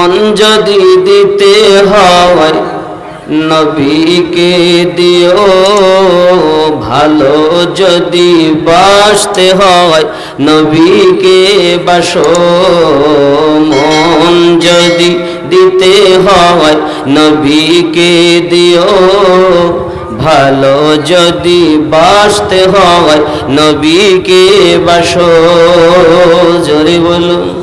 মন যদি দিতে হয়, নবীকে দিও। ভালো যদি বাসতে হয়, নবীকে বাসো। মন যদি দিতে হয়, নবীকে দিও। ভালো যদি বাসতে হয়, নবীকে বাসো। জোরে বলুন।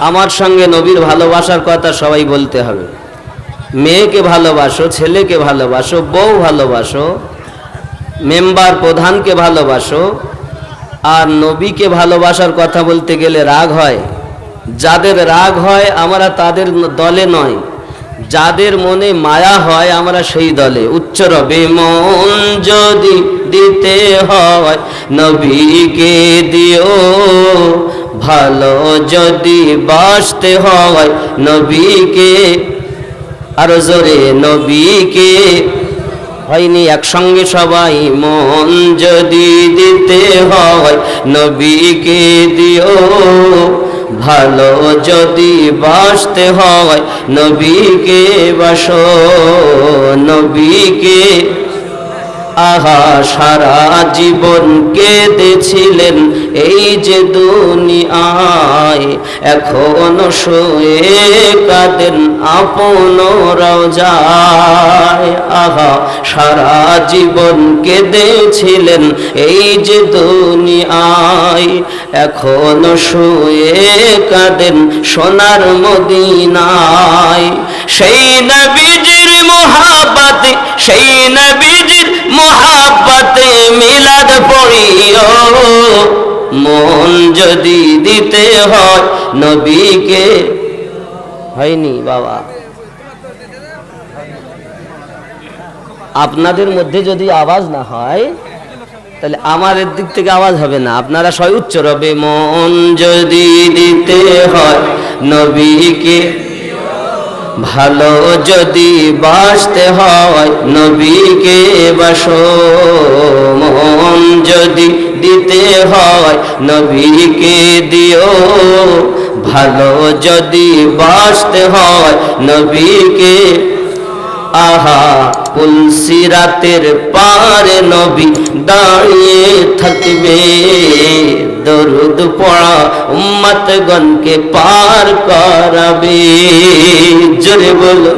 আমার সঙ্গে নবীর ভালোবাসার কথা সবাই বলতে হবে। মেয়েকে ভালোবাসো, ছেলেকে ভালোবাসো, বউ ভালোবাসো, মেম্বার প্রধানকে ভালোবাসো, আর নবীকে ভালোবাসার কথা বলতে গেলে রাগ হয়। যাদের রাগ হয়, আমরা তাদের দলে নয়। যাদের মনে মায়া হয়, আমরা সেই দলে। উচ্চ রবে মন যদি দিতে হয়, নবীকে দিও ভালো যদি বাসতে হয় নবীকে, আরও জোরে নবীকে। হয়নি একসঙ্গে সবাই মন যদি দিতে হয় নবীকে দিও। ভালো যদি বাসতে হয় নবীকে বাসো, নবীকে আহা, সারা জীবন কেঁদেছিলেন এই যে দুনিয়ায়। এখনও শুয়ে কাঁদেন আপন আহা, সারা জীবন কেঁদেছিলেন এই যে দুনিয়ায়। এখনও শুয়ে কাঁদেন সোনার মদিনায়। সেই নবীজির মহাবাতে সেই নবীজির মহাব্বতে মিলাদ পড়িও। মন যদি দিতে হয় নবীকে। হয়নি বাবা। আপনাদের মধ্যে যদি আওয়াজ না হয়, তাহলে আমার এর দিক থেকে আওয়াজ হবে না। আপনারা সবাই উচ্চ রবে, মন যদি দিতে হয় নবীকে। ভালো যদি বাসতে হয় নবীকে বাসো। মন যদি দিতে হয় নবীকে দিও। ভালো যদি বাসতে হয় নবীকে। আহা পুলসিরাতের পারে নবী দাঁড়িয়ে থাকবে। দরুদ পড়া উম্মতগণকে পার করাবে। জোরে বলো।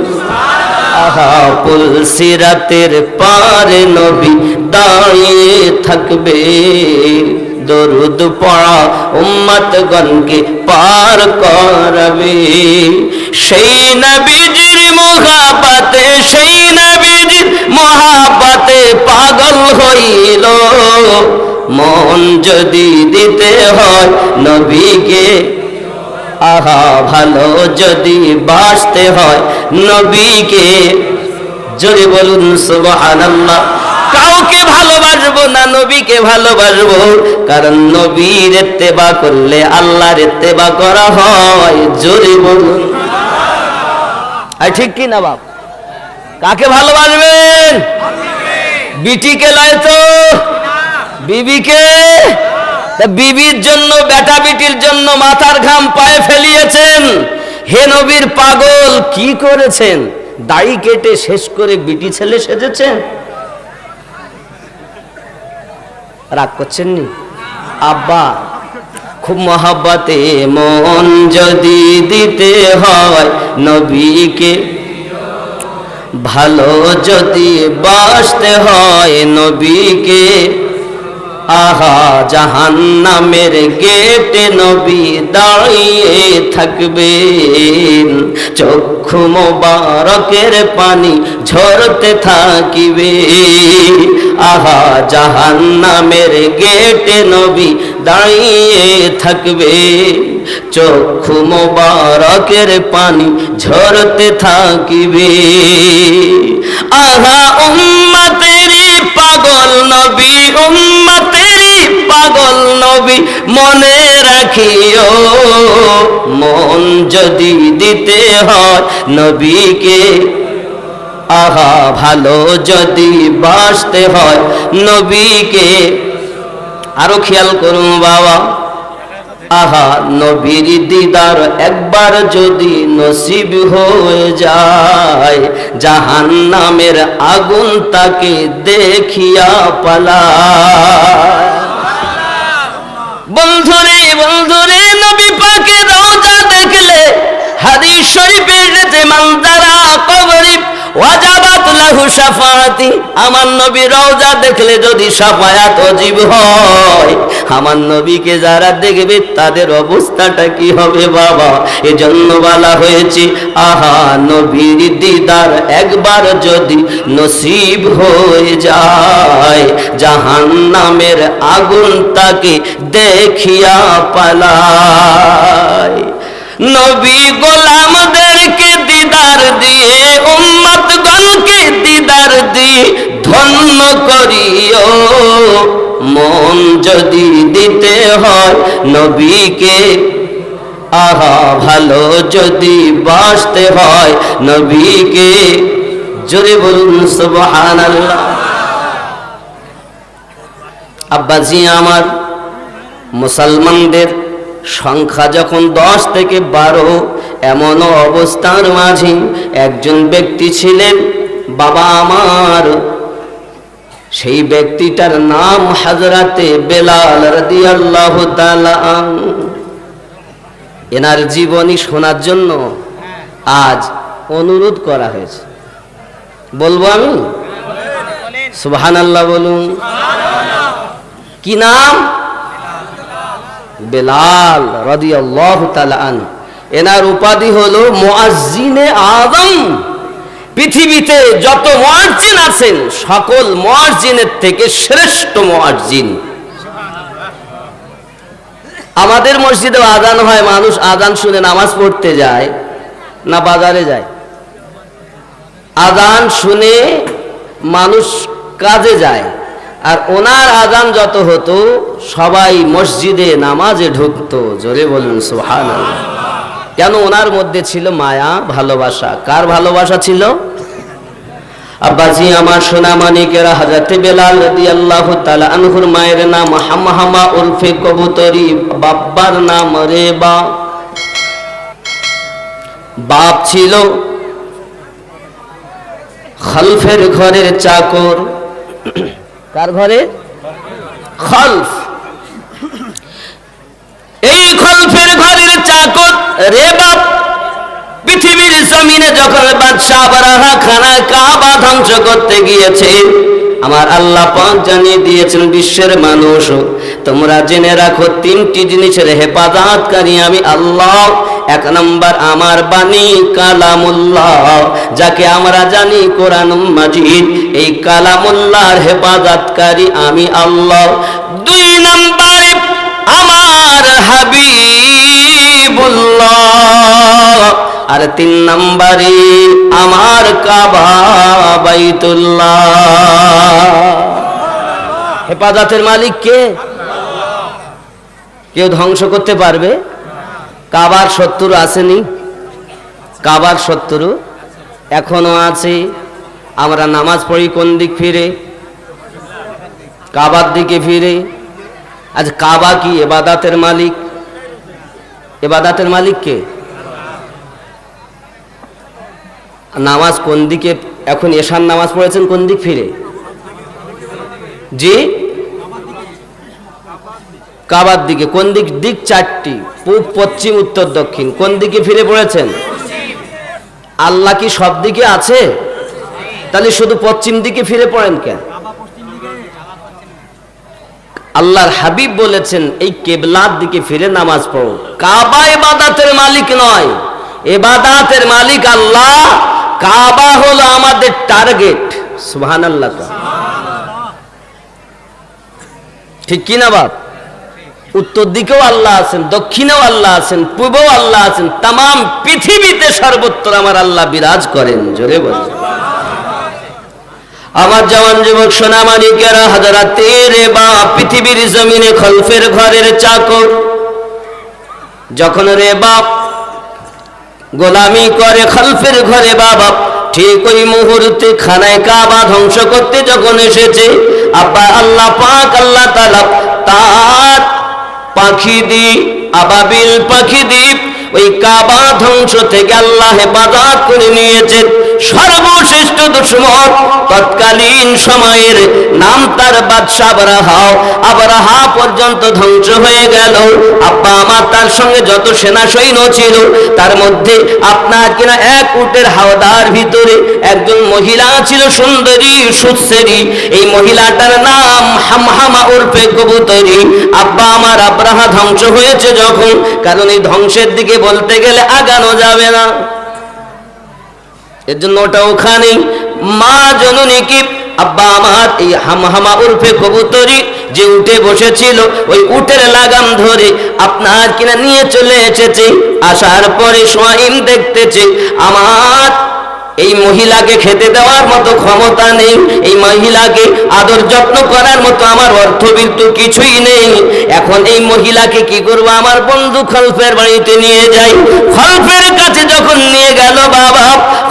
আহা, পুলসিরাতের পারে নবী দাঁড়িয়ে থাকবে। দরুদ পড়া উম্মতগণকে পার করবে। সেই নবীজির মহাপাতে সেই নবীজির মহাপাতে পাগল হইল। মন যদি দিতে হয় নবীকে আহা ভালো যদি বাসতে হয় নবীকে। জোরে বলুন সুবহানাল্লাহ। কাউকে ভালোবাসবো না নবীকে ভালোবাসবো। কারণ নবীর এত্তেবা করলে আল্লাহর এত্তেবা করা হয়। জোরে বলুন। আর ঠিক কি না বাপ? কাকে ভালোবাসবেন? বিটিকে লয় তো? বিবিকে? বিবির জন্য, বেটা বিটির জন্য মাথার ঘাম পায়ে ফেলিয়েছেন। হে নবীর পাগল, কি করেছেন? দাড়ি কেটে শেষ করে বিটি ছেলে সেজেছেন? রাগ করছেন নি আব্বা, খুব মহাব্বাতে মন যদি দিতে হয় নবীকে, ভালো যদি বাসতে হয় নবীকে আহা জাহান নামের গেটে নবী দাঁড়িয়ে থাকবেন। চক্ষু মোবারকের পানি ঝরতে থাকিবে। আহা জাহান নামের গেটে নবী দাঁড়িয়ে থাকবে। চক্ষু মোবারকের পানি ঝরতে থাকিবে। আহা উম্মতেরি মনে রাখিও, মন যদি দিতে হয় নবীকে, আহা, ভালো যদি বাসতে হয় নবীকে। আরও খেয়াল করুন বাবা, আহা, নবীর দিদার একবার যদি নসিব হয়ে যায় জাহান নামের আগুন তাকে দেখিয়া পালায়। বন্ধুরে বন্ধুরে নবী পাকে রওজা দেখলে হাদিস শরীফে এসেছে মানজারা কবরি ওয়াজাবাত লাহু শাফাআতি। আমার নবী রওজা দেখলে যদি শাফায়াত অজীব হয়, আমার নবীকে যারা দেখবে তাদের অবস্থাটা কি হবে বাবা? বলা হয়েছে, আহা, নবীর দিদার একবার যদি নসিব হয়ে যায় জাহান নামের আগুন তাকে দেখিয়া পালায়। নবী গোলামদেরকে দিদার দিয়ে উম্মতগণকে দিদার দিয়ে ধন্য করিও। মন যদি দিতে হয় নবীকে, আহা, ভালো যদি বাসতে হয় নবীকে। জোরে বলুন, সুবহানাল্লাহ। আব্বাজি আমার মুসলমানদের সংখ্যা যখন দশ থেকে বারো এমন অবস্থার মাঝে একজন ব্যক্তি ছিলেন বাবা আমার। সেই ব্যক্তিটার নাম হাজরাতে বেলাল রাদিয়াল্লাহু। এনার জীবনী শোনার জন্য আজ অনুরোধ করা হয়েছে। বলব আমি? সুবহানাল্লাহ বলুন। কি নাম? বেলাল রাদিয়াল্লাহু তাআলা আনহু। এনার উপাধি হলো মুয়াজ্জিনে আযম পৃথিবীতে যত মুয়াজ্জিন আছেন, সকল মুয়াজ্জিনের থেকে শ্রেষ্ঠ মুয়াজ্জিন আমাদের মসজিদে আদান হয়, মানুষ আদান শুনে নামাজ পড়তে যায়, না বাজারে যায়। আদান শুনে মানুষ কাজে যায়। আর ওনার আজান যত হতো, সবাই মসজিদে নামাজে ঢুকতো। জোরে বলুন সোহান কেন ওনার মধ্যে ছিল মায়া, ভালোবাসা? কার ভালোবাসা ছিল? আব্বাজি, আমার সোনা মানিকেরা হাজাতে বেলাল রাদিয়াল্লাহু তাআলা আনহুর মায়ের নাম হামহামা উলফে কবুতরি। বাব্বার নাম রেবা বাপ ছিল খলফের ঘরের চাকর। কার ঘরে? খলফ। এই খলফের ঘরের চাকর রে পৃথিবীর জমিনে যখন বাদশাহ বারাহা খানা কাবা ধ্বংস করতে গিয়েছে, আমার আল্লাহ পাক জানিয়ে দিয়েছেন, বিশ্বের মানুষ, তোমরা জেনে রাখো, তিনটি জিনিসের হেফাজতকারী আমি আল্লাহ। এক নম্বর আমার বাণী কালামুল্লাহ, যাকে আমরা জানি কোরআন মাজিদ। এই কালামুল্লাহর হেফাজতকারী আমি আল্লাহ। দুই নম্বরে আমার হাবিবুল্লাহ, আর তিন নম্বরে আমার কাবা হেফাজতের মালিক কে? কেউ ধ্বংস করতে পারবে? কাবার শত্রু আসেনি। কাবার শত্রু এখনও আছে। আমরা নামাজ পড়ি কোন দিক ফিরে? কাবার দিকে ফিরে। আজ কাবা কি এবাদাতের মালিক? এবাদাতের মালিক কে? নামাজ কোন দিকে, এখন এশার নামাজ পড়েছেন কোন দিক ফিরে? জি? কাবার দিকে, কোন দিক দিক চারটি? পূব, পশ্চিম, উত্তর, দক্ষিণ। কোন দিকে ফিরে পড়েছেন? আল্লাহ কি সব দিকে আছে? তাহলে শুধু পশ্চিম দিকে ফিরে পড়েন কেন? আল্লাহর হাবিব বলেছেন, এই কেবলার দিকে ফিরে নামাজ পড়ো কাবা এবাদাতের মালিক নয়। এবাদাতের মালিক আল্লাহ। কাবা হলো আমাদের টার্গেট। সুবহান আল্লাহ ঠিক কিনা বাপ? উত্তর দিকেও আল্লাহ আছেন, দক্ষিণেও আল্লাহ আছেন, পূর্বেও আল্লাহ আছেন তাম পৃথিবীতে সর্বত্র আমার আল্লাহ বিরাজ করেন, জোরে বলেন। আমার জওয়ান যুবক সোনামানিকেরা হাজারাতে রে বা, পৃথিবীর জমিনে খলফের ঘরের চাকর। যখন রে বাপ গোলামি করে খলফের ঘরে, বাবা, ঠিক ওই মুহূর্তে খানায় কাবা ধ্বংস করতে যখন এসেছে, আব্বা, আল্লাহ পাক, আল্লাহ তালা তার পাখি দি আবাবিল পাখি দ্বীপ ওই কাবা ধ্বংস থেকে আল্লাহ হেফাজত করে নিয়েছেন। সর্বশ্রেষ্ঠ দুশ্মন তৎকালীন সময়ের নাম তার বাদশাহ আবরাহা আবরাহা পর্যন্ত ধ্বংস হয়ে গেল। আব্বা আমার তার সঙ্গে যত সেনা সৈন্য ছিল, তার মধ্যে আপনার কিনা এক উটের হাওদার ভিতরে একজন মহিলা ছিল সুন্দরী, সুৎসেরি। এই মহিলাটার নাম হামহামা উর্ফে কবুতরি। আব্বা আমার আব্রাহা ধ্বংস হয়েছে যখন, কারণ এই ধ্বংসের দিকে বলতে গেলে আগানো যাবে না। এর জন্য ওটা ওখানেই। মা জননী কি? আব্বা আমার এই হামহামা উর্ফে কবুতরি যে উঠে বসেছিল, ওই উটের লাগাম ধরে আপনার কিনা নিয়ে চলে এসেছে। আসার পরে সোয়াইম দেখতেছে, আমার এই মহিলাকে খেতে দেওয়ার মতো ক্ষমতা নেই। এই মহিলাকে আদর যত্ন করার মতো আমার অর্থ বিন্দু কিছুই নেই। এখন এই মহিলাকে কি করব? আমার বন্ধু খলফের বাড়িতে নিয়ে যাই। খলফের কাছে যখন নিয়ে গেল বাবা,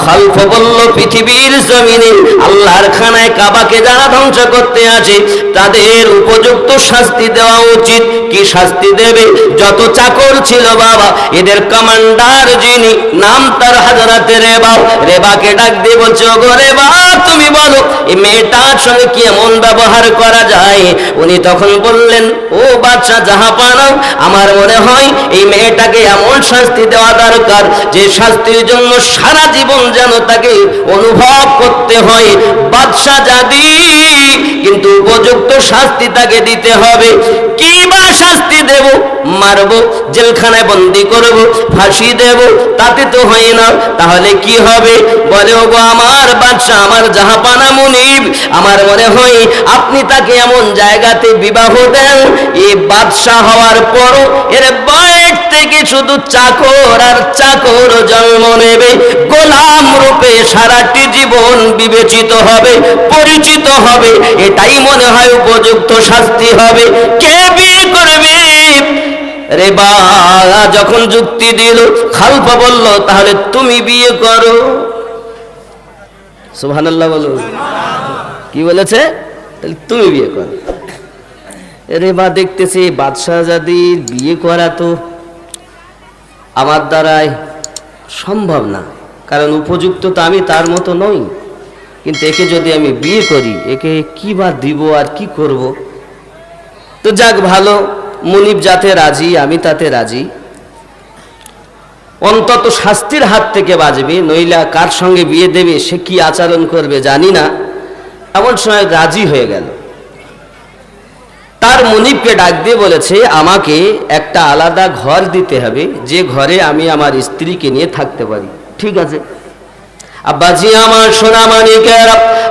খলফ বলল, পৃথিবীর জমিনে আল্লাহর খানায় কাবাকে যারা ধ্বংস করতে আসে, তাদের উপযুক্ত শাস্তি দেওয়া উচিত। কি শাস্তি দেবে? যত চাকর ছিল বাবা, এদের কমান্ডার যিনি, নাম তার হাজারাতে রেবা। রেবা রেবাকে ডাক দিয়ে বলছে ওগো রেবা তুমি বলো, এই মেয়েটার সঙ্গে কি এমন ব্যবহার করা যায়? উনি তখন বললেন, ও বাচ্চা, যাহা পানাও আমার মনে হয় এই মেয়েটাকে এমন শাস্তি দেওয়া দরকার, যে শাস্তির জন্য সারা জীবন যেন তাকে অনুভব করতে হয়। বাদশাহ জাদি কিন্তু উপযুক্ত শাস্তি তাকে দিতে হবে। কি বা শাস্তি দেব? মারব, জেলখানায় বন্দি করব, ফাঁসি দেব, তাতে তো হয় না। তাহলে কি হবে? বলে, ওগো আমার বাদশাহ, আমার জাহাপানা মুনিব, আমার মনে হয় আপনি তাকে এমন জায়গাতে বিবাহ দেন। এই বাদশাহ হওয়ার পরও এর বয়স থেকে শুধু চাকর আর চাকর জন্ম নেবে। গোলাম রূপে সারাটি জীবন বিবেচিত হবে, পরিচিত হবে। এটাই মনে হয় উপযুক্ত শাস্তি হবে। কে বিয়ে করবে? রে বা যখন যুক্তি দিল, খালফা বলল, তাহলে তুমি বিয়ে করো। সুবহানাল্লাহ বলো। কি বলেছে? তাহলে তুমি বিয়ে করো। রে বা, দেখতেছি বাদশাহ জাদির বিয়ে করা তো আমার দ্বারাই সম্ভব না। কারণ উপযুক্ত তো আমি তার মতো নই। কিন্তু একে যদি আমি বিয়ে করি, একে কি বা দিব আর কি করব? তো যাক ভালো, মুনিব যাতে রাজি, আমি তাতে রাজি। অন্তত শাস্তির হাত থেকে বাঁচবে, নইলা কার সঙ্গে বিয়ে দেবে, সে কি আচরণ করবে জানি না। এমন সময় রাজি হয়ে গেল। তার মনিবকে ডাক দিয়ে বলেছে, আমাকে একটা আলাদা ঘর দিতে হবে, যে ঘরে আমি আমার স্ত্রীকে নিয়ে থাকতে পারি। ঠিক আছে। আব্বাজি আমার সোনা মানিকের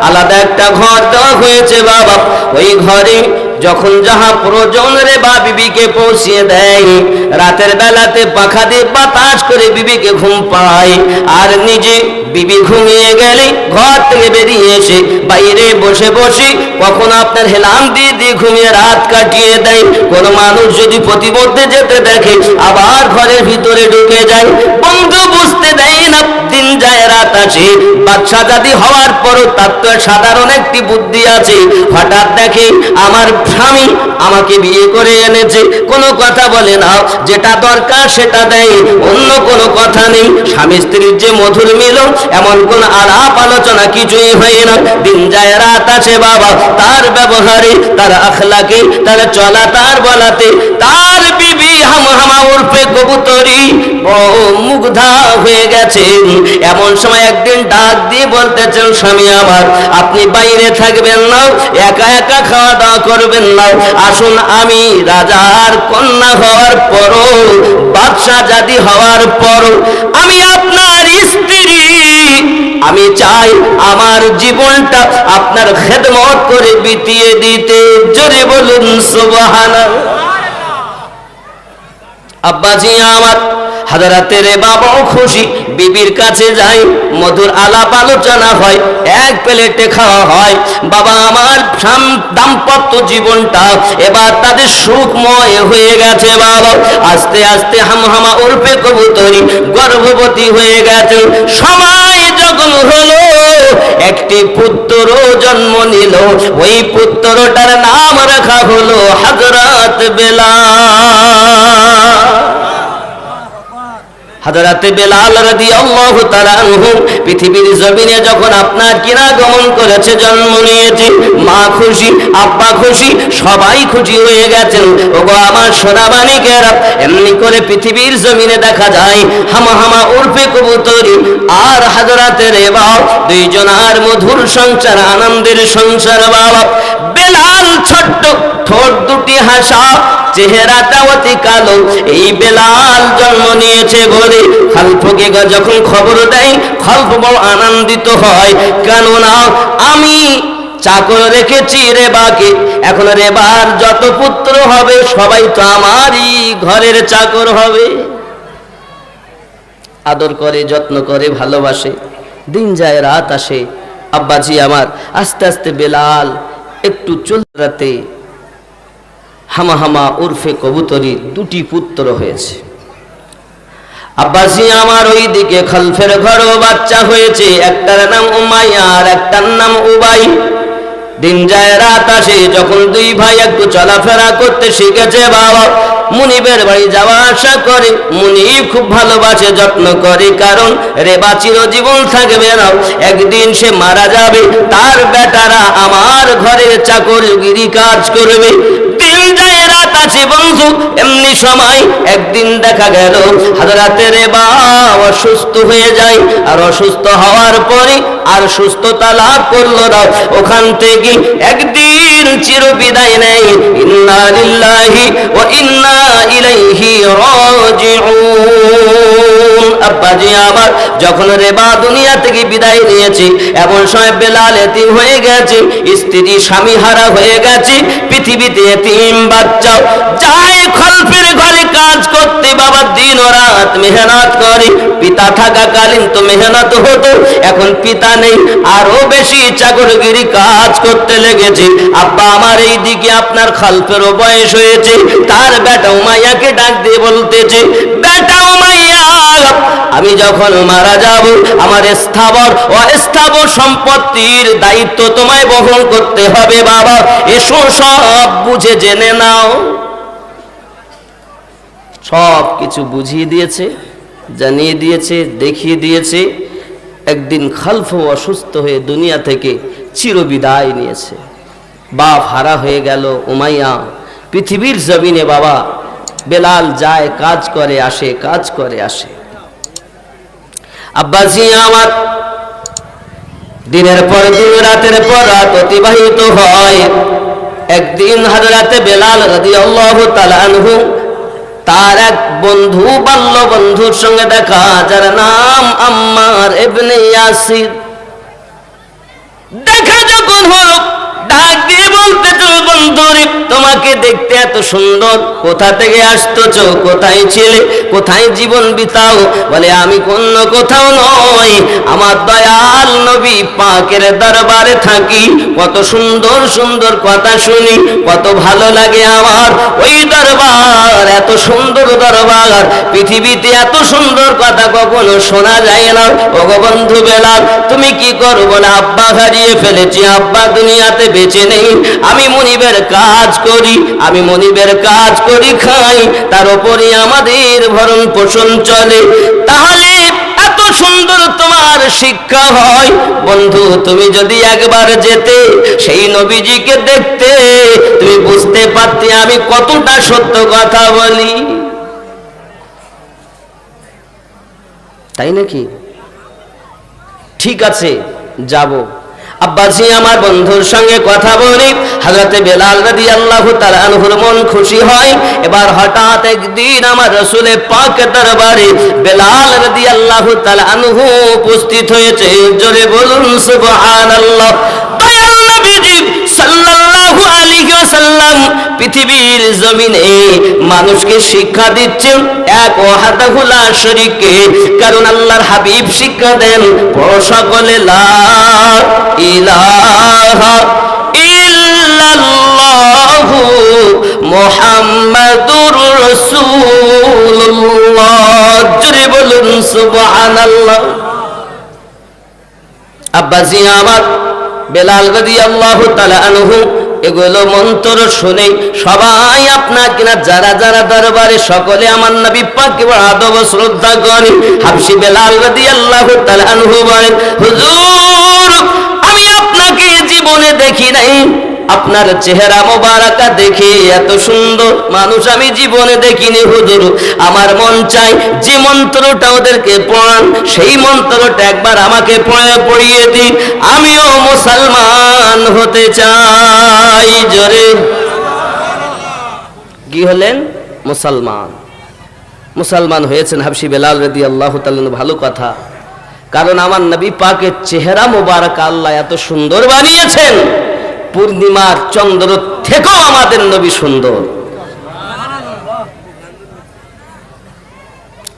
আলাদা একটা ঘর দেওয়া হয়েছে বাবা। ওই ঘরে যখন যাহা প্রয়োজন রে বা বিবিকে পৌঁছিয়ে দেয়, রাতের বেলাতে পাখা দিয়ে বাতাস করে বিবিকে ঘুম পায়। আর নিজে বিবি ঘুমিয়ে গেলে ঘর থেকে বেরিয়ে এসে বাইরে বসে বসে কখন আপনার হেলাম দিয়ে দিয়ে ঘুমিয়ে রাত কাটিয়ে দেয়। কোনো মানুষ যদি প্রতিমধ্যে যেতে দেখে, আবার ঘরের ভিতরে ঢুকে যায় দিন যায় রাত আছে বাচ্চা জাতি হওয়ার পরও তার তো সাধারণ একটি বুদ্ধি আছে। হঠাৎ দেখে আমার স্বামী আমাকে বিয়ে করে এনেছে। কোনো কথা বলে না। যেটা দরকার সেটা দেয়। অন্য কোনো কথা নেই। স্বামী স্ত্রীর যে মধুর মিল এমন কোন আলাপ আলোচনা কিছুই হয় না। দিন যায় রাত আছে বাবা। তার ব্যবহারে, তার আখলাকে, তার চলা, তার বলাতে, তার বিবি হাম হামা উর্ফে কবুতরি মুগ্ধা হয়ে গেছে এমন সময় একদিন ডাক দিয়ে বলতেছেন, স্বামী আমার, আপনি বাইরে থাকবেন না, একা একা খাওয়া দাওয়া করবেন না। আসুন, আমি রাজার কন্যা হওয়ার পরও, বাদশাহ জাতি হওয়ার পরও, আমি আপনার স্ত্রী। আমি চাই আমার জীবনটা আপনার খেদমত করে বিতিয়ে দিতে। জোরে বলুন, সুবহানাল্লাহ। আব্বাজি আমার বাবাও খুশি, বিবির কাছে যাই, মধুর আলাপ আলোচনা হয়, এক প্লেটে খাওয়া হয়। বাবা আমার দাম্পত্য জীবনটা এবার তাদের সুখময় হয়ে গেছে বাবা। আস্তে আস্তে হামহামা উর্ফে কবুতরি, গর্ভবতী হয়ে গেছে। সময় যখন হলো একটি পুত্র জন্ম নিল। ওই পুত্রটার নাম রাখা হলো হজরত বেলা হাজরাতে বেলাল রাদিয়াল্লাহু তাআলা আনহু পৃথিবীর জমিনে যখন আপনার কিনা গমন করেছে, জন্ম নিয়েছে, মা খুশি, আব্বা খুশি, সবাই খুশি হয়ে গেছেন। ওগো আমার সোনাবাণীকেরা এমনি করে পৃথিবীর জমিনে দেখা যায়, হামা হামা উর্ফে কবুতরি আর হাজরাতে রেবা দুইজনার মধুর সংসার, আনন্দের সংসার বাবা। বেলাল ছোট্ট, ঠোঁট দুটি হাসা চেহারাটা অতি কালো, এই বেলাল জন্ম নিয়েছে বলে খালফকে যখন খবর দেয়, খালফ বড় আনন্দিত হয়। কেননা আমি চাকর রেখেছি রেবাকে, এখন রেবার যত পুত্র হবে, সবাই তো আমারই ঘরের চাকর হবে। আদর করে, যত্ন করে, ভালোবাসে। দিন যায়, রাত আসে। আব্বাজি আমার, আস্তে আস্তে বেলাল একটু চলতে হামা হামা উর্ফে কবুতরি দুটি পুত্র হয়েছে। আব্বাসি আমার ওই দিকে খালফের ঘরও বাচ্চা হয়েছে, একটার নাম উমাইয়া আর একটার নাম উবাই। দিন যায় রাত আসে, যখন দুই ভাই একটু চলাফেরা করতে শিখেছে বাবা, মুনিবের বাড়ি যাওয়া আসা করে। মুনিব খুব ভালোবাসে, যত্ন করে, কারণ রে রেবা চিরজীবন থাকবে না। একদিন সে মারা যাবে, তার বেটারা আমার ঘরের চাকরগিরি কাজ করবে। আছে বন্ধু এমনি সময় একদিন দেখা গেল হাজরাতে রেবা অসুস্থ হয়ে যায়, আর অসুস্থ হওয়ার পরে আর সুস্থতা লাভ করল না। ওখান থেকে একদিন চির বিদায় নেই, ইন্না লিল্লাহি ও ইন্না ইলাইহি রাজিউন। আব্বাজি আমার যখন রেবা দুনিয়া থেকে বিদায় নিয়েছে, এমন সময় বেলাল এতিম হয়ে গেছে, স্ত্রী স্বামী হারা হয়ে গেছে, পৃথিবীতে এতিম বাচ্চা যায় খলফের ঘরে কাজ করতে বাবা দিন ও রাত মেহনত করে। পিতা থাকাকালীন তো মেহনত হতো, এখন পিতা নেই। আরও বেশি চাকরগিরি কাজ করতে লেগেছে। আব্বা আমার এই দিকে আপনার বয়স হয়েছে, তার বেটা উমাইয়াকে ডাক দিয়ে বলতেছে বেটা উমাইয়া আমি যখন মারা যাব, আমার স্থাবর অস্থাবর সম্পত্তির দায়িত্ব তোমায় বহন করতে হবে বাবা। এসো সব বুঝে জেনে নাও। সব কিছু বুঝিয়ে দিয়েছে, জানিয়ে দিয়েছে, দেখিয়ে দিয়েছে। একদিন খালফ অসুস্থ হয়ে দুনিয়া থেকে চিরবিদায় নিয়েছে। বাপ হারা হয়ে গেল উমাইয়া। পৃথিবীর জমিনে বাবা, বেলাল যায়, কাজ করে, আসে, কাজ করে, আসে। আব্বাসি আমার, দিনের পর দিন, রাতের পর রাত অতিবাহিত হয়। একদিন হাজরাতে বেলাল রাদিয়াল্লাহু তাআলা আনহু তার এক বন্ধু বাল্য বন্ধুর সঙ্গে দেখা, যার নাম আম্মার ইবনে ইয়াসির। দেখা যখন হলো, ডাক দিয়ে বলতে তো বন্ধুরে, তোমাকে দেখতে এত সুন্দর, কোথা থেকে আসতেছ কোথায় ছিলে, কোথায় জীবন বিতাও? বলে, আমি অন্য কোথাও নয় আমার দয়াল নবী পাকের দরবারে থাকি। কত সুন্দর সুন্দর কথা শুনি, কত ভালো লাগে আমার ওই দরবার। সুন্দর দরবার, পৃথিবীতে এত সুন্দর কথা কখনো শোনা যায় না। ওগো বন্ধু বেলাল, তুমি কি করো না? আব্বা হারিয়ে ফেলেছি, আব্বা দুনিয়াতে বেঁচে নেই। আমি মনিবের কাজ করি, আমি মনিবের কাজ করি খাই, তার উপরে আমাদের ভরণ পোষণ চলে। তাহলে সুন্দর তোমার শিক্ষা হয়। বন্ধু, তুমি যদি একবার যেতে, সেই নবীজিকে দেখতে, তুমি বুঝতে পারতে আমি কতটা সত্য কথা বলি। তাই নাকি? ঠিক আছে, যাব। আব্বাসি আমার বন্ধুর সঙ্গে কথা বলি হাজরতে বেলাল রাদি আল্লাহ তালানহুর মন খুশি হয়। এবার হঠাৎ একদিন আমার রসুলে পাক দরবারে বেলাল রাদি আল্লাহ তালানহু উপস্থিত হয়েছে। জোরে বলুন, সুবহানাল্লাহ। দয়াল নবীজি পৃথিবীর জমিনে মানুষকে শিক্ষা দিচ্ছেন এক ওয়াহদাহুলা শরীকে। কারণ আল্লাহর হাবিব শিক্ষা দেন সকলে, লা আব্বাসি আমার বেলাল গদি আল্লাহ আনহু এগুলো মন্ত্র শুনে সবাই আপনার কিনা যারা যারা দরবারে সকলে আমার নবী পাক আদব শ্রদ্ধা করে হাবসি বেলাল রাদিয়াল্লাহু তাআলা আনহু বলেন, হুজুর, আমি আপনাকে জীবনে দেখি নাই। আপনার চেহারা মোবারকা দেখে এত সুন্দর। মানুষ আমি জীবনে দেখিনি হুজুর। আমার মন চাই যে মন্ত্রটা ওদেরকে পড়ান, সেই মন্ত্রটা একবার আমাকে পড়ে পড়িয়ে দিন। আমিও মুসলমান হতে চাই জোরে। কি হলেন? মুসলমান। মুসলমান হয়েছেন হাবসি বেলাল রেদি আল্লাহ ভালো কথা। কারণ আমার নবী পাকের চেহারা মোবারক আল্লাহ এত সুন্দর বানিয়েছেন। পূর্ণিমার চন্দ্র থেকেও আমাদের নবী সুন্দর।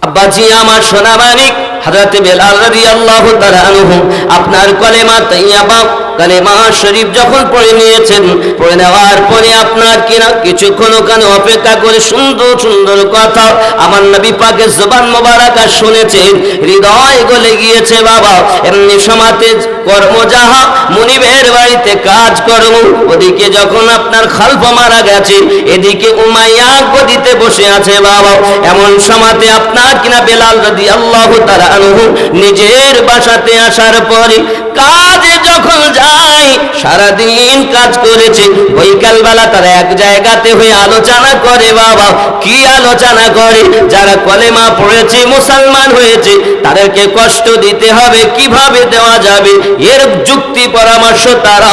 আব্বাজি, আমার সোনা মানিক হাজরাতে বেলাল রাদিয়াল্লাহু তাআলা আনহু, আপনার কলেমা তাইয়াবা কালেমা শরীফ যখন পড়ে নিয়েছেন, পড়ে নেওয়ার পরে আপনার কিনা কিছুক্ষণ ওখানে অপেক্ষা করে সুন্দর সুন্দর কথা আমার নবী পাকের জবান মোবারকা শুনেছেন। হৃদয় গলে গিয়েছে বাবা, এমনি সমাতে কর্ম যাহা মুনিবের বাড়িতে কাজ কর্ম, ওদিকে যখন আপনার খালফ মারা গেছে, এদিকে উমাইয়া গদিতে বসে আছে বাবা, এমন সমাতে আপনার কিনা বেলাল রাদি আল্লাহ তারা আনহু নিজের বাসাতে আসার পরে কাজে যখন যায়, সারাদিন কাজ করেছে। বৈকাল বেলা তারা এক জায়গাতে হয়ে আলোচনা করে, বাবা, কি আলোচনা করে? যারা কলেমা পড়েছে, মুসলমান হয়েছে, তাদেরকে কষ্ট দিতে হবে, কীভাবে দেওয়া যাবে? এর যুক্তি পরামর্শ তারা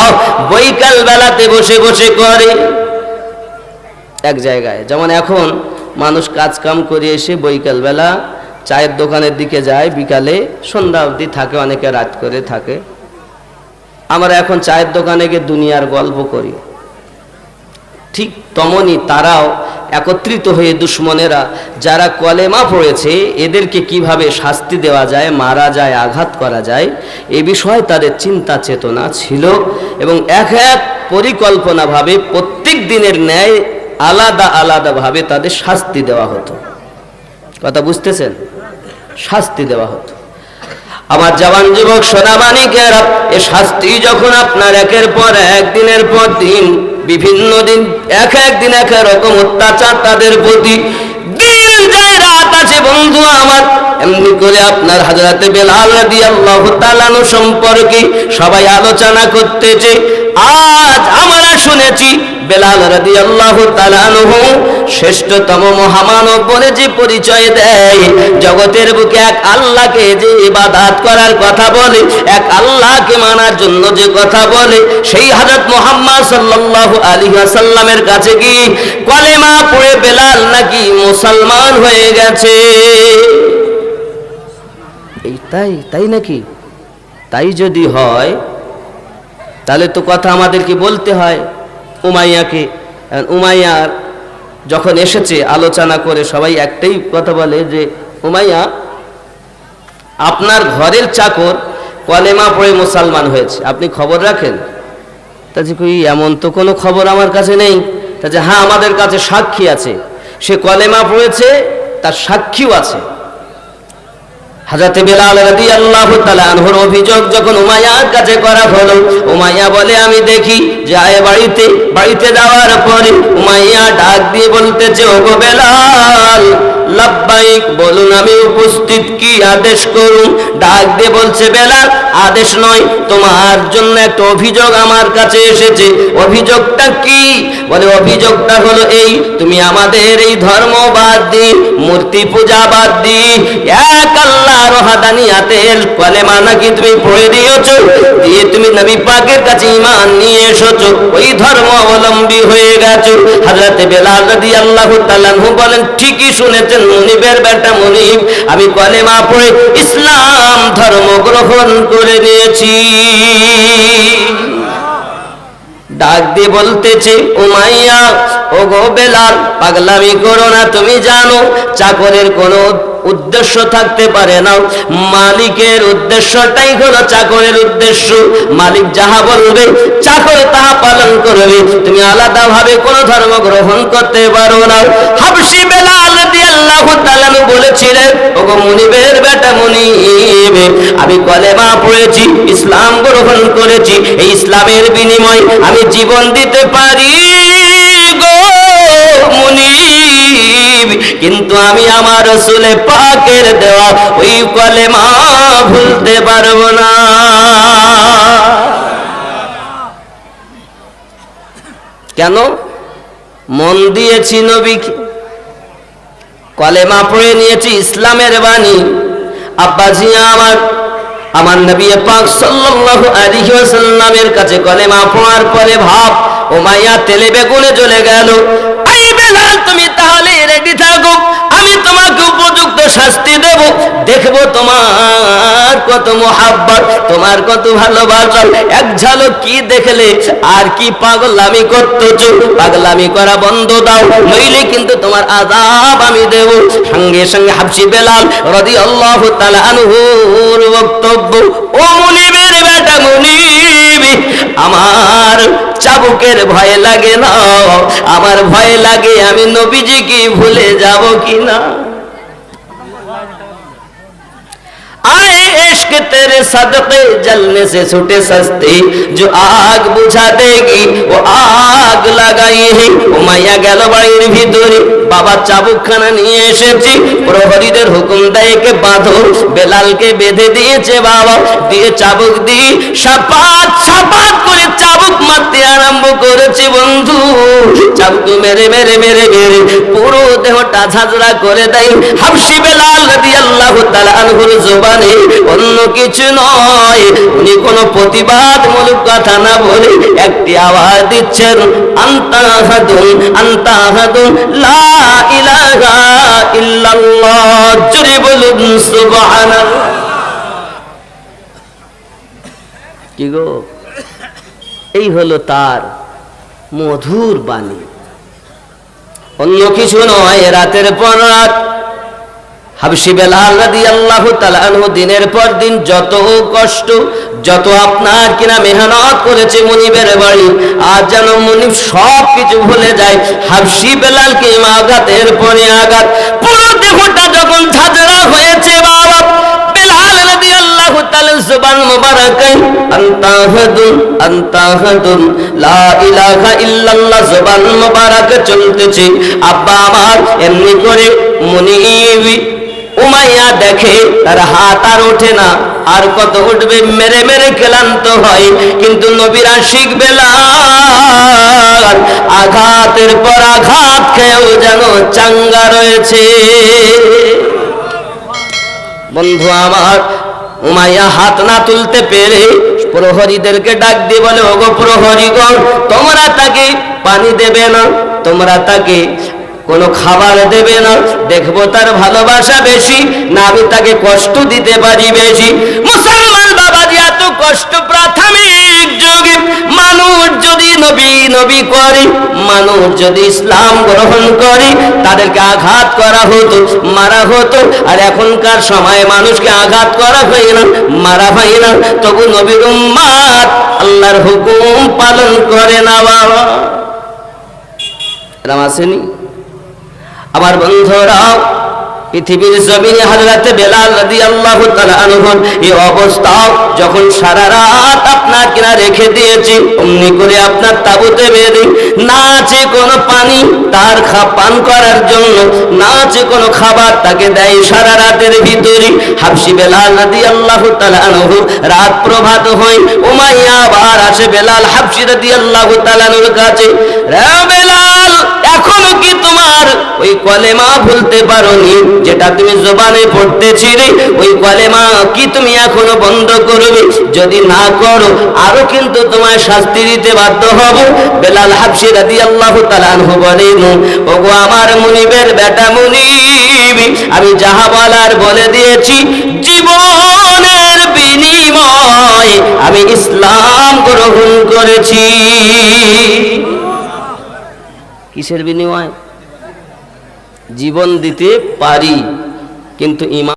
বৈকাল বেলাতে বসে বসে করে। এক জায়গায়, যেমন এখন মানুষ কাজ কাম করে এসে বৈকাল বেলা চায়ের দোকানের দিকে যায়, বিকালে সন্ধ্যা অবধি থাকে, অনেকে রাত করে থাকে। আমরা এখন চায়ের দোকানে গিয়ে দুনিয়ার গল্প করি। ঠিক তমনই তারাও একত্রিত হয়ে দুশ্মনেরা, যারা কলেমা পড়েছে, এদেরকে কীভাবে শাস্তি দেওয়া যায়, মারা যায়, আঘাত করা যায়, এ বিষয়ে তাদের চিন্তা চেতনা ছিল এবং এক এক পরিকল্পনাভাবে প্রত্যেক দিনের ন্যায় আলাদা আলাদাভাবে তাদের শাস্তি দেওয়া হতো। কথা বুঝতেছেন? শাস্তি দেওয়া হতো। আমার জওয়ান যুবক সোনামানিকেরা এ শাস্তি যখন আপনার একের পর এক, দিনের পর দিন, বিভিন্ন দিন, এক এক দিন এক রকম অত্যাচার তাদের প্রতি দিন যায় রাত আছে বন্ধু আমার। এমনি করে আপনার হাজরাতে বেলাল রাদিয়াল্লাহু তাআলানো সম্পর্কে সবাই আলোচনা করতেছে। আজ আমরা শুনেছি বেলাল তাআলা আনহু শ্রেষ্ঠতম মহামানব বলে যে পরিচয় দেয়। জগতের বুকে এক আল্লাহকে যে ইবাদত করার কথা বলে, এক আল্লাহকে মানার জন্য যে কথা বলে, সেই হযরত মুহাম্মদ সাল্লাল্লাহু আলাইহি ওয়াসাল্লামের কাছে কি কলেমা পড়ে বেলাল নাকি মুসলমান হয়ে গেছে? এই তাই তাই নাকি? তাই যদি হয় তাহলে তো কথা আমাদেরকে বলতে হয়। উমাইয়াকে উমাইয়ার যখন এসেছে, আলোচনা করে সবাই একটাই কথা বলে যে, উমাইয়া, আপনার ঘরের চাকর কলেমা পড়ে মুসলমান হয়েছে। আপনি খবর রাখেন? তা যে কই, এমন তো কোনো খবর আমার কাছে নেই। তা যে হ্যাঁ আমাদের কাছে সাক্ষী আছে। সে কলেমা পড়েছে, তার সাক্ষীও আছে। হাজাতে বেলাল রাদি আল্লাহ আনহর অভিযোগ যখন উমাইয়ার কাছে করা হলো, উমাইয়া বলে, আমি দেখি যায় বাড়িতে বাড়িতে যাওয়ার পরে উমাইয়া ডাক দিয়ে বলতেছে, ওগো বেলাল লাভবাহিক বলুন আমি উপস্থিত, কি আদেশ করুন? ডাক দিয়ে বলছে, বেলাল আদেশ নয়, তোমার জন্য একটা অভিযোগ আমার কাছে এসেছে। অভিযোগটা কি? বলে, অভিযোগটা হলো এই, তুমি আমাদের এই ধর্ম বাদ দি মূর্তি পূজা বাদ দি এক আল্লাহ রহাদানিয়াতের কলেমা নাকি তুমি পড়ে দিয়েছ? দিয়ে তুমি নবী পাকের কাছে ইমান নিয়ে এসেছ। ওই ধর্ম অবলম্বী হয়ে গেছো। হাজরাতে বেলাল রাদিয়াল্লাহু তাআলা বলেন, ঠিকই শুনেছেন মুনিবের বেটা মুনিব। আমি কলেমা পড়ে ইসলাম ধর্ম গ্রহণ করে নিয়েছি ডাক দিয়ে বলতেছে, ও মাইয়া ও গো বেলাল, পাগলামি করো না, তুমি জানো, চাকরের কোনো উদ্দেশ্য থাকতে পারে না। মালিকের উদ্দেশ্যটাই হলো চাকরের উদ্দেশ্য। মালিক যাহা বলবে, চাকর তাহা পালন করবে। তুমি আলাদা ভাবে কোন ধর্ম গ্রহণ করতে পারো না। হাবসি বেলাল রাদিয়াল্লাহু তাআলা বলেছিলেন, ওগো মুনিবের বেটা মুনিব, আমি কলেমা পড়েছি, ইসলাম গ্রহণ করেছি। এই ইসলামের বিনিময় আমি জীবন দিতে পারি। আমি আমার রসুলে পাকের দেওয়া ওই কলেমা ভুলতে পারব না। কেন? মন দিয়েছি নবীকে। কলেমা পড়ে নিয়েছি ইসলামের বাণী। আব্বাজি আমার আমার নবী পাক সাল্লাল্লাহু আলাইহি ওয়াসাল্লামের কাছে কলেমা পড়ার পরে ভাব, ও মাইয়া তেলে বেগুনে জ্বলে গেল। আই বেলাল, তুমি তাহলে রেডি থাকো তোমাকে উপযুক্ত শাস্তি দেব। দেখব তোমার কত তোমার কত ভালোবাসা। এক ঝালক কি দেখলে, আর কি পাগলামি করতেছো? পাগলামি করা বন্ধ দাও, নইলে কিন্তু তোমার আযাব আমি দেব। সঙ্গে সঙ্গে হাবসি বেলাল রাদিয়াল্লাহু তাআলা আনহুর বক্তব্য, ও মুনিবের আমার চাবুকের ভয় লাগে না। আমার ভয় লাগে আমি নবীজি কি ভুলে যাব কিনা। इश्क तेरे सदके जलने से छूटे सस्ती जो आग बुझा देगी वो आग लगाई है ও মাইয়া গেল বাড়ির ভিতরে বাবা চাবুকখানা নিয়ে এসেছি প্রহরীদের হুকুম দেয় একে বাঁধো বেলালকে বেঁধে দিয়েছে বাবা দিয়ে চাবুক দিয়ে সাপাত সাপাত করে চাবুক মারতে আরম্ভ করেছে বন্ধু চাবুক মেরে মেরে মেরে মেরে পুরো দেহটা ঝাঁঝরা করে দেয় হাফসি বেলাল রাদিয়াল্লাহু তাআলা আনহুর জবানে অন্য কিছু নয়। উনি কোনো প্রতিবাদ মূলক কথা না বলে একটি আওয়াজ দিচ্ছেন কি গো? এই হলো তার মধুর বাণী। অন্য কিছু নয়, রাতের পর রাত। হাবসি বেলাল রাদিয়াল্লাহু তাআলা আনহু দিনের পর দিন যত কষ্ট, যত আপনার কিনা মেহনত করেছে মুনিবের বাড়ি, আর যেন মুনিব সব কিছু ভুলে যায়, হাবসি বেলালকে আঘাতের পরে আঘাত। পুরো দেহটা যখন ঝাঁঝরা হয়েছে বাবা, বেলাল রাদিয়াল্লাহু তাআলা জবান মুবারাকায় আন্তাহাদুন চলতেছে। আব্বা আমার এমনি করে মুনিবি উমাইয়া দেখে, তার হাত আর ওঠে না। আর কত উঠবে, মেরে মেরে ক্লান্ত হয়। কিন্তু নবীরা শিখবে আঘাতের পর আঘাত খেয়েও যেন চাঙ্গা রয়েছে। বন্ধু আমার, উমাইয়া হাত না তুলতে পেরে প্রহরীদেরকে ডাক দিয়ে বলে, ওগো প্রহরীগণ, তোমরা তাকে পানি দেবে না? তোমরা তাকে কোনো খাবার দেবে না, দেখব তার ভালোবাসা বেশি, না আমি তাকে কষ্ট দিতে পারি বেশি। মুসলমান বাবাজি এত কষ্ট প্রাথমিক যুগে, মানুষ যদি নবী নবী করে, মানুষ যদি ইসলাম গ্রহণ করে, তাদেরকে আঘাত করা হতো, মারা হতো, আর এখনকার সময়ে মানুষকে আঘাত করা হয় না, মারা হয় না, তবু নবীর উম্মাদ আল্লাহর হুকুম পালন করে না বাবা। এরম আসেনি? আমার বন্ধুরাও পৃথিবীর জমিনে হাজরাতে বেলাল রাদিয়াল্লাহু তাআলা আনহুর এই অবস্থা, যখন সারা রাত আপনার কিনা রেখে দিয়েছি, অমনি করে আপনার তাবুতে বেঁধে, না আছে কোনো পানি তার খা, পান করার জন্য, না আছে কোনো খাবার তাকে দেয় সারা রাতের ভিতরে। হাফসি বেলাল রাদিয়াল্লাহু তাআলা আনহু রাত প্রভাত হয় উমাইয়া আবার আসে বেলাল হাফসি রাদিয়াল্লাহু আল্লাহ আনহুর কাছে। বেলাল এখনও কি তোমার ওই কলেমা ভুলতে পারোনি? যেটা তুমি জবানে পড়তেছিলে, ওই কলেমা কি তুমি এখনও বন্ধ করবে যদি না করো, আরও কিন্তু তোমায় শাস্তি দিতে বাধ্য হব। বেলাল হাবসি রাদিয়াল্লাহু তাআলা আনহু বলেন, ওগো আমার মুনিবের বেটা মুনিব, আমি যাহা বলার বলে দিয়েছি, জীবনের বিনিময় আমি ইসলাম গ্রহণ করেছি। কিসের বিনিময়? জীবন দিতে পারি কিন্তু ইমান